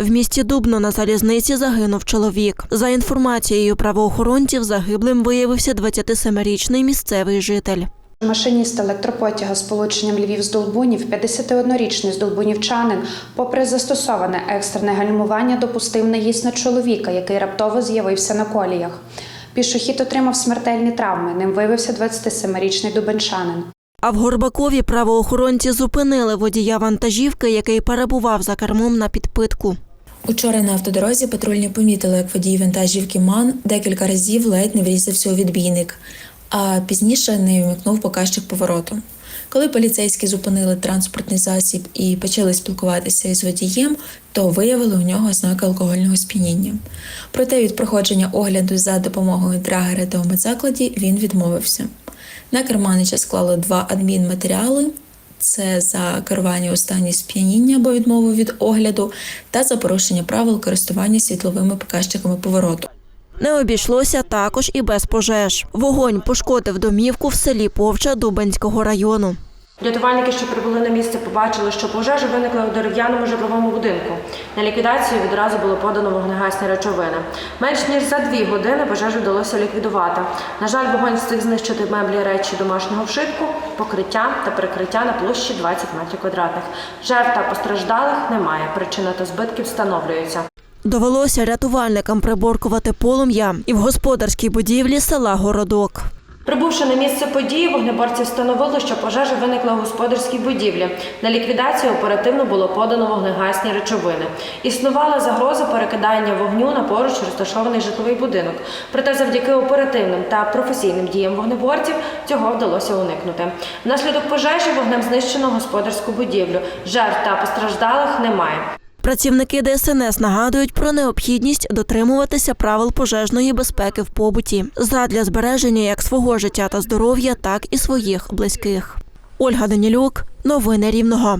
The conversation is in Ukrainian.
В місті Дубно на залізниці загинув чоловік. За інформацією правоохоронців, загиблим виявився 27-річний місцевий житель. Машиніст електропотяга з полученням Львів з Долбунів, 51-річний здолбунівчанин, попри застосоване екстрене гальмування, допустив наїзд на чоловіка, який раптово з'явився на коліях. Пішохід отримав смертельні травми. Ним виявився 27-річний дубенчанин. А в Горбакові правоохоронці зупинили водія вантажівки, який перебував за кермом на підпитку. Учора на автодорозі патрульні помітили, як водій вантажівки МАН декілька разів ледь не врізався у відбійник, а пізніше не вмикнув показчик повороту. Коли поліцейські зупинили транспортний засіб і почали спілкуватися із водієм, то виявили у нього ознаки алкогольного сп'яніння. Проте від проходження огляду за допомогою драгера та у медзакладі він відмовився. На керманича склали два адмінматеріали це за керування у стані сп'яніння або відмову від огляду та за порушення правил користування світловими показчиками повороту. Не обійшлося також і без пожеж. Вогонь пошкодив домівку в селі Повча Дубенського району. Рятувальники, що прибули на місце, побачили, що пожежа виникла у дерев'яному житловому будинку. На ліквідацію відразу було подано вогнегасні речовини. Менш ніж за дві години пожежу вдалося ліквідувати. На жаль, вогонь встиг знищити меблі речі домашнього вшитку, покриття та перекриття на площі 20 метрів квадратних. Жертв та постраждалих немає. Причина та збитків встановлюються. Довелося рятувальникам приборкувати полум'я і в господарській будівлі села Городок. Прибувши на місце події, вогнеборці встановили, що пожежа виникла у господарській будівлі. На ліквідацію оперативно було подано вогнегасні речовини. Існувала загроза перекидання вогню на поруч розташований житловий будинок. Проте, завдяки оперативним та професійним діям вогнеборців, цього вдалося уникнути. Внаслідок пожежі вогнем знищено господарську будівлю. Жертв та постраждалих немає. Працівники ДСНС нагадують про необхідність дотримуватися правил пожежної безпеки в побуті задля збереження як свого життя та здоров'я, так і своїх близьких. Ольга Данілюк, новини Рівного.